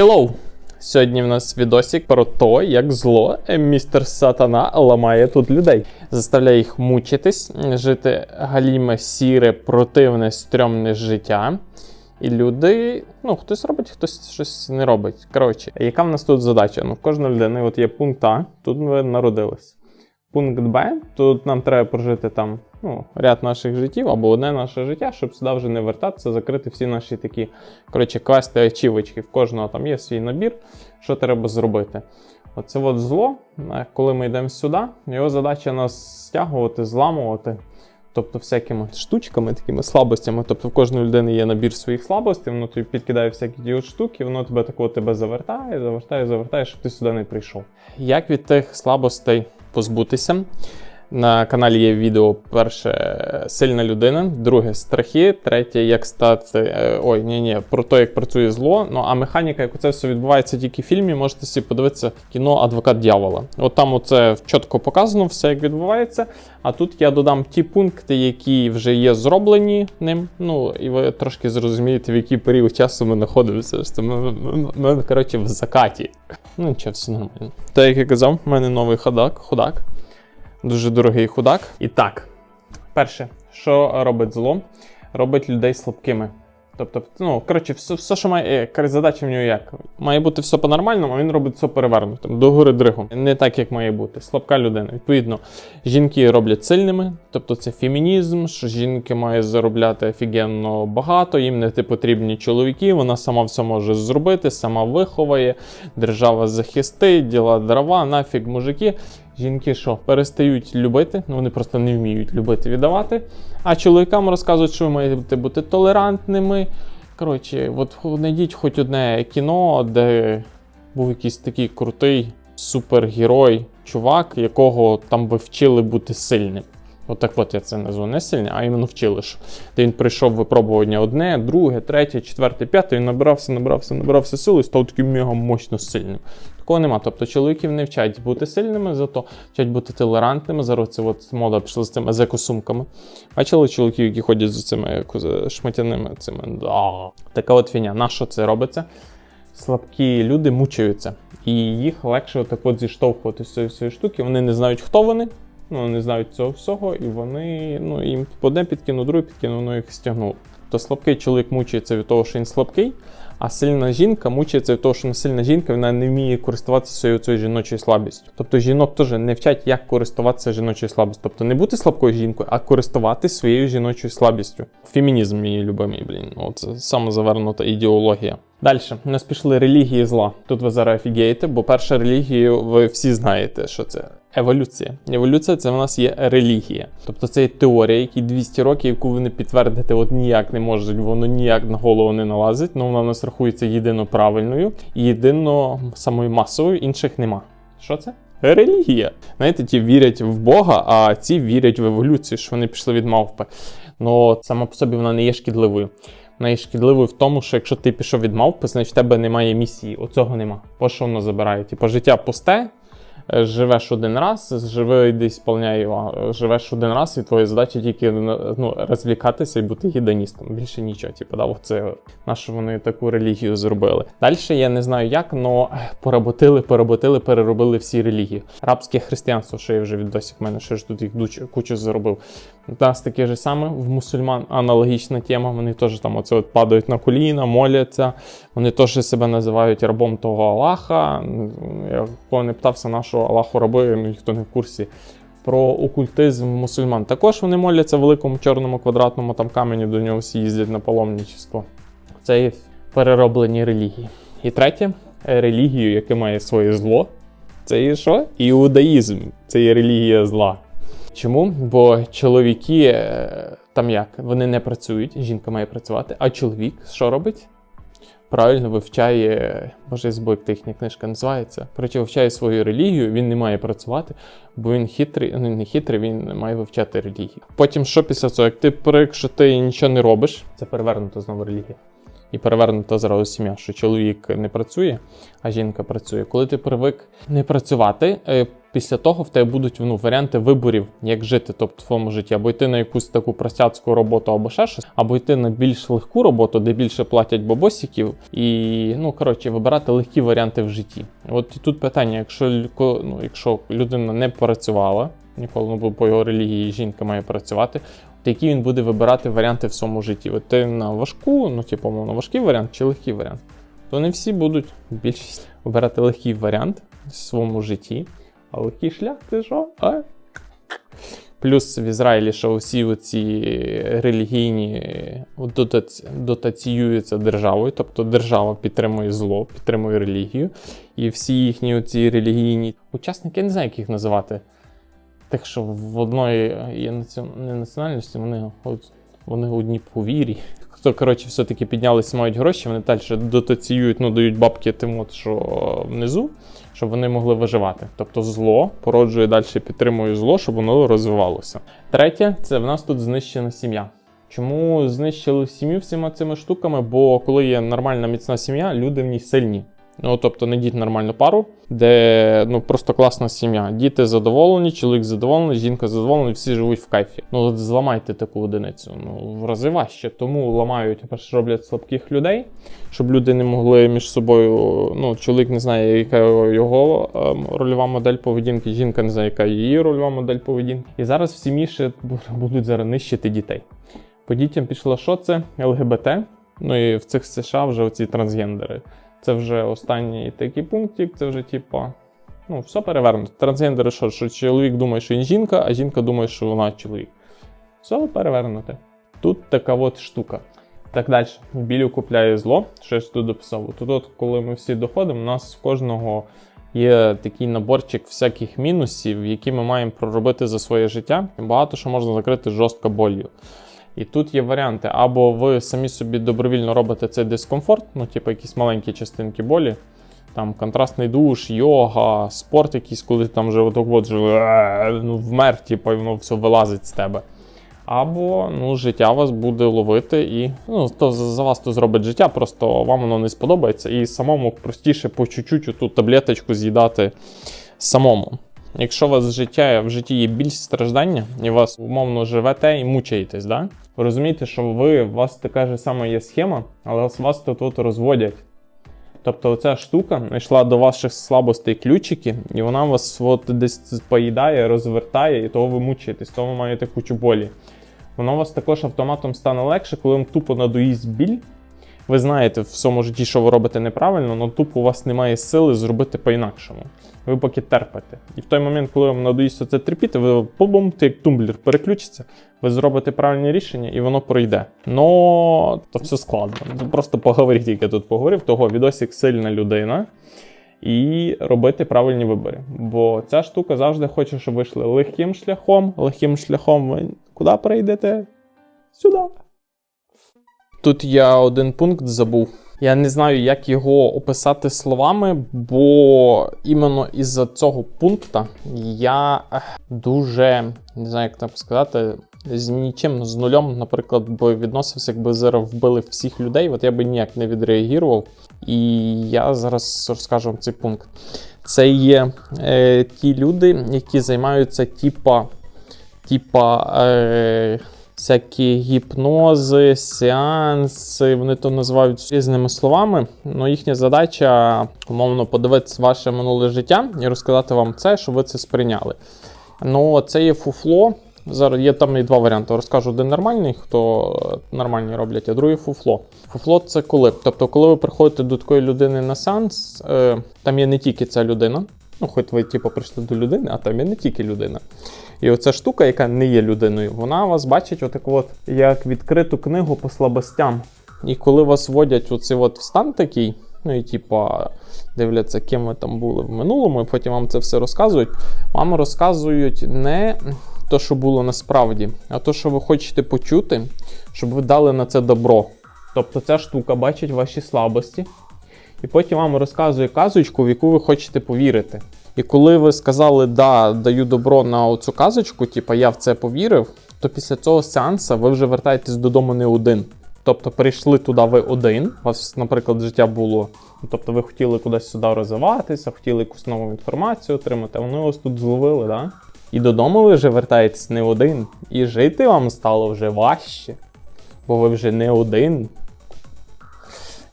Hello! Сьогодні в нас відосик про те, як зло е, містер Сатана ламає тут людей. Заставляє їх мучитись, жити галіме, сіре, противне, стрьомне життя. І люди, ну, хтось робить, хтось щось не робить. Коротше, яка в нас тут задача? Ну, в кожної людини от є пункт тут ми народились. Пункт Б, тут нам треба прожити там ну, ряд наших життів або одне наше життя, щоб сюди вже не вертатися, закрити всі наші такі коротше, квести, ачівочки. В кожного там є свій набір, що треба зробити. Оце от зло, е, коли ми йдемо сюди, його задача нас стягувати, зламувати. Тобто всякими штучками, такими слабостями. Тобто в кожної людини є набір своїх слабостей, воно тобі підкидає всякі ті от штуки, воно тебе такого тебе завертає, завертає, завертає, щоб ти сюди не прийшов. Як від тих слабостей позбутися? На каналі є відео: перше сильна людина, друге страхи, третє як стати. е, Ой, ні, ні, про те, як працює зло. Ну а механіка, як це все відбувається тільки в фільмі, можете собі подивитися кіно Адвокат дьявола. От там оце чітко показано, все як відбувається. А тут я додам ті пункти, які вже є зроблені ним. Ну і ви трошки зрозумієте, в який період часу ми знаходимося. Що Ми, ми, ми, ми, коротше, в закаті. Ну нічого, все нормально. Так як я казав, в мене новий ходак. ходак. Дуже дорогий худак. І так, перше, що робить зло? Робить людей слабкими. Тобто, ну, коротше, все, все що має. е, Задача в нього як? Має бути все по-нормальному, а він робить все перевернутим, догори дригом. Не так, як має бути. Слабка людина. Відповідно, жінки роблять сильними, тобто це фемінізм, що жінки мають заробляти офігенно багато, їм не ти потрібні чоловіки, вона сама все може зробити, сама виховає, держава захистить, діла дрова, нафіг мужики. Жінки що, перестають любити, ну вони просто не вміють любити віддавати. А чоловікам розказують, що ви маєте бути толерантними. Коротше, от знайдіть хоч одне кіно, де був якийсь такий крутий супергерой, чувак, якого там би вчили бути сильним. Отак от я це назву не сильний, а іменно вчили ж. Де він прийшов випробування одне, друге, третє, четверте, п'яте, він набирався, набирався, набирався сили і став таким мега мощно сильним. Такого нема. Тобто чоловіків не вчать бути сильними, зато вчать бути толерантними. Зараз це от мода пішла з цими екосумками. Бачили чоловіків, які ходять з цими шматяними цими. Да. Така от фіня. На що це робиться? Слабкі люди мучаються, і їх легше отак от зіштовхувати з цієї штуки. Вони не знають, хто вони. Ну, не знають цього всього, і вони ну, їм одне підкинув, друге підкинув, воно їх стягнуло. То слабкий чоловік мучається від того, що він слабкий, а сильна жінка мучається від того, що вона сильна жінка вона не вміє користуватися своєю цією жіночою слабістю. Тобто жінок теж не вчать, як користуватися жіночою слабістю. Тобто не бути слабкою жінкою, а користуватися своєю жіночою слабістю. Фемінізм мій любимий, блін. Ну, Це самозавернута ідеологія. Далі, у нас пішли релігії зла. Тут ви зараз офігієте, бо перша релігія, ви всі знаєте, що це. Еволюція. Еволюція це в нас є релігія. Тобто це є теорія, які 200 років, яку вони підтвердити от ніяк не можуть, воно ніяк на голову не налазить, але вона нас рахується єдино правильною і єдино самою масовою, інших нема. Що це? Релігія. Знаєте, ті вірять в Бога, а ці вірять в еволюцію, що вони пішли від мавпи. Ну сама по собі вона не є шкідливою. Вона є шкідливою в тому, що якщо ти пішов від мавпи, значить в тебе немає місії. Оцього нема. По що воно забирає? Типу життя пусте, е, живеш один раз, живи десь сповняє, а, живеш один раз, і твоя задача тільки ну, розвлікатися і бути гедоністом. Більше нічого. Типу, да, це на що вони таку релігію зробили. Далі я не знаю як, але поработили, поработили, переробили всі релігії. Рабське християнство, що я вже відосик в мене, що ж тут їх кучу заробив. Нас таке ж саме в мусульман аналогічна тема. Вони теж там оце от падають на коліна, моляться. Вони теж себе називають рабом того Аллаха. Я не питався нашого Аллаху раби, ну ніхто не в курсі. Про окультизм мусульман. Також вони моляться великому чорному квадратному там камені, до нього всі їздять на паломничество. Це є перероблені релігії. І третє, е, релігію, яке має своє зло. Це є що? Іудаїзм. Це є релігія зла. Чому? Бо чоловіки е, там як? Вони не працюють, жінка має працювати, а чоловік що робить? Правильно вивчає, забув, як їхня книжка називається. Коротше, вивчає свою релігію, він не має працювати, бо він хитрий, ну не хитрий, він має вивчати релігію. Потім, що після цього, як ти привик, що ти нічого не робиш, це перевернута знову релігія. І перевернута зразу сім'я, що чоловік не працює, а жінка працює. Коли ти привик не працювати, е, Після того в тебе будуть ну, варіанти виборів, як жити, тобто в твоєму житті, або йти на якусь таку простяцьку роботу, або ще щось, або йти на більш легку роботу, де більше платять бабосиків, і ну коротше, вибирати легкі варіанти в житті. От і тут питання: якщо ну, якщо людина не працювала, ніколи ну, бо по його релігії жінка має працювати. То які він буде вибирати варіанти в своєму житті? От ти на важку, ну типу, мовно, важкий варіант чи легкий варіант? То не всі будуть більшість вибирати легкий варіант в своєму житті. А легкий шлях ти що? А? Плюс в Ізраїлі, що всі оці релігійні дотаціюються державою, тобто держава підтримує зло, підтримує релігію. І всі їхні оці релігійні учасники, я не знаю, як їх називати. Тих, що в одної є національності, вони, вони одні по вірі. Хто, коротше, все-таки піднялися, мають гроші, вони далі дотаціюють, ну, дають бабки тим, от, що внизу, щоб вони могли виживати. Тобто зло породжує далі, підтримує зло, щоб воно розвивалося. Третє, це в нас тут знищена сім'я. Чому знищили сім'ю всіма цими штуками? Бо коли є нормальна міцна сім'я, люди в ній сильні. Ну, тобто не нормальну пару, де ну просто класна сім'я. Діти задоволені, чоловік задоволений, жінка задоволена, всі живуть в кайфі. Ну зламайте таку одиницю. Ну в рази важче. Тому ламають, перше роблять слабких людей, щоб люди не могли між собою. Ну, чоловік не знає, яка його ем, рольова модель поведінки, жінка не знає, яка її рольова модель поведінки. І зараз в сім'ї ще будуть зараз нищити дітей. По дітям пішло що це? ЛГБТ. Ну і в цих США вже оці трансгендери. Це вже останній такий пунктик, це вже типа. Ну, все перевернуто. Трансгендери, що, що чоловік думає, що він жінка, а жінка думає, що вона чоловік. Все перевернуте. Тут така от штука. Так далі. Білю купляє зло, що я тут дописав. Тут, от, коли ми всі доходимо, у нас в кожного є такий наборчик всяких мінусів, які ми маємо проробити за своє життя. Багато що можна закрити жорстко болью. І тут є варіанти: або ви самі собі добровільно робите цей дискомфорт, ну, типу якісь маленькі частинки болі, там контрастний душ, йога, спорт якийсь, коли там вже отак от е, ну, вмер, типу, і воно все вилазить з тебе. Або ну, життя вас буде ловити, і ну, то за вас то зробить життя, просто вам воно не сподобається. І самому простіше по чуть-чуть ту таблеточку з'їдати самому. Якщо у вас життя в житті є більш страждання, і вас умовно живете і мучаєтесь, да? ви розумієте, що ви, у вас така ж сама є схема, але вас тут от розводять. Тобто оця штука знайшла до ваших слабостей ключики, і вона вас от десь поїдає, розвертає, і того ви мучаєтесь, того ви маєте кучу болі. Воно у вас також автоматом стане легше, коли вам тупо надоїсть біль. Ви знаєте в своєму житті, що ви робите неправильно, але тупо у вас немає сили зробити по-інакшому. Ви поки терпите. І в той момент, коли вам надоїсть це терпіти, ви побум, ти як тумблер переключиться, ви зробите правильне рішення і воно пройде. Но то все складно. Просто поговоріть, як я тут поговорив, того відосик сильна людина. І робити правильні вибори. Бо ця штука завжди хоче, щоб ви йшли легким шляхом. Легким шляхом ви куди перейдете? Сюди. Тут я один пункт забув. Я не знаю, як його описати словами, бо іменно із-за цього пункту я дуже не знаю, як так сказати, з нічим з нульом, наприклад, би відносився, якби зараз вбили всіх людей, от я би ніяк не відреагував. І я зараз розкажу вам цей пункт. Це є е, ті люди, які займаються типа, типа е, всякі гіпнози, сеанси, вони то називають різними словами. Ну, їхня задача, умовно, подивитися ваше минуле життя і розказати вам це, щоб ви це сприйняли. Ну, це є фуфло. Зараз є там і два варіанти. Розкажу один нормальний, хто нормальні роблять, а другий фуфло. Фуфло це коли? Тобто, коли ви приходите до такої людини на сеанс, е, там є не тільки ця людина. Ну, хоч ви типу, прийшли до людини, а там є не тільки людина. І оця штука, яка не є людиною, вона вас бачить отаку от, як відкриту книгу по слабостям. І коли вас вводять от в стан такий, ну і типа дивляться, ким ви там були в минулому, і потім вам це все розказують. Вам розказують не то, що було насправді, а то, що ви хочете почути, щоб ви дали на це добро. Тобто ця штука бачить ваші слабості, і потім вам розказує казочку, в яку ви хочете повірити. І коли ви сказали, да, даю добро на оцю казочку, типа я в це повірив, то після цього сеансу ви вже вертаєтесь додому не один. Тобто прийшли туди ви один. У вас, наприклад, життя було. ну, Тобто ви хотіли кудись сюди розвиватися, хотіли якусь нову інформацію отримати, а вони вас тут зловили, да? І додому ви вже вертаєтесь не один. І жити вам стало вже важче, бо ви вже не один.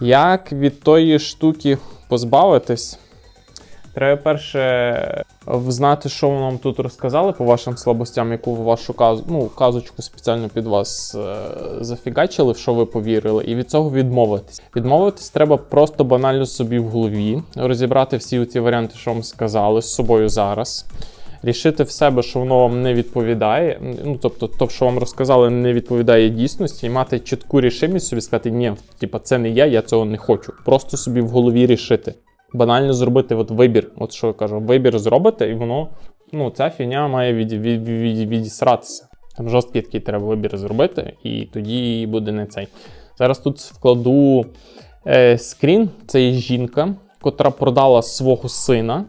Як від тої штуки позбавитись? Треба перше знати, що ви нам тут розказали по вашим слабостям, яку вашу каз... ну, казочку спеціально під вас е... зафігачили, в що ви повірили, і від цього відмовитись. Відмовитись треба просто банально собі в голові, розібрати всі ці варіанти, що вам сказали з собою зараз. Рішити в себе, що воно вам не відповідає. Ну тобто, то, що вам розказали, не відповідає дійсності, і мати чітку рішимість собі сказати, ні, типа, це не я, я цього не хочу. Просто собі в голові рішити. Банально зробити от вибір. От що я кажу, вибір зробите, і воно, ну, ця фігня має від, від, від, відісратися. Там жорсткий такий треба вибір зробити, і тоді буде не цей. Зараз тут вкладу е, скрін. Це є жінка, котра продала свого сина.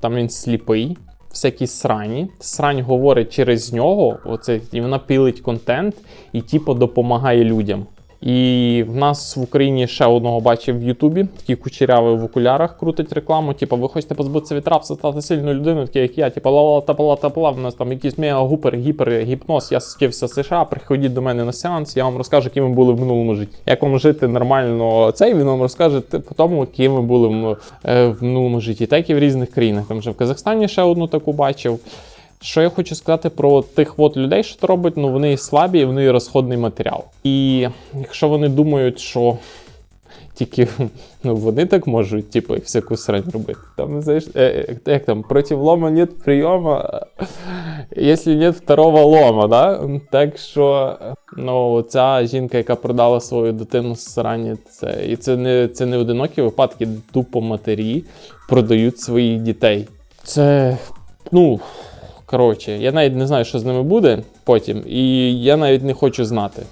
Там він сліпий всякі срані. Срань говорить через нього, оце, і вона пілить контент і типу допомагає людям. І в нас в Україні ще одного бачив в Ютубі, такий кучерявий в окулярах крутить рекламу. Типу, ви хочете позбутися від рабства, стати сильною людиною, такий як я, типу, ла тапала тапала. В нас там якийсь мега гупер, гіпер, гіпноз. Я скився США. Приходіть до мене на сеанс, я вам розкажу, яким ви були в минулому житті. Як вам жити нормально цей, він вам розкаже по тому, яким ви були е, в минулому житті, так і в різних країнах. Там вже в Казахстані ще одну таку бачив. Що я хочу сказати про тих от людей, що то робить, ну вони слабі, і вони розходний матеріал. І якщо вони думають, що тільки ну, вони так можуть, типу, всяку срань робити. Там, знаєш, е, е, як там, проти лома нет прийома, якщо нет второго лома, да? Так що, ну, ця жінка, яка продала свою дитину з срані, це, і це не, це не одинокі випадки, тупо матері продають своїх дітей. Це, ну. Коротше, я навіть не знаю, що з ними буде потім, і я навіть не хочу знати.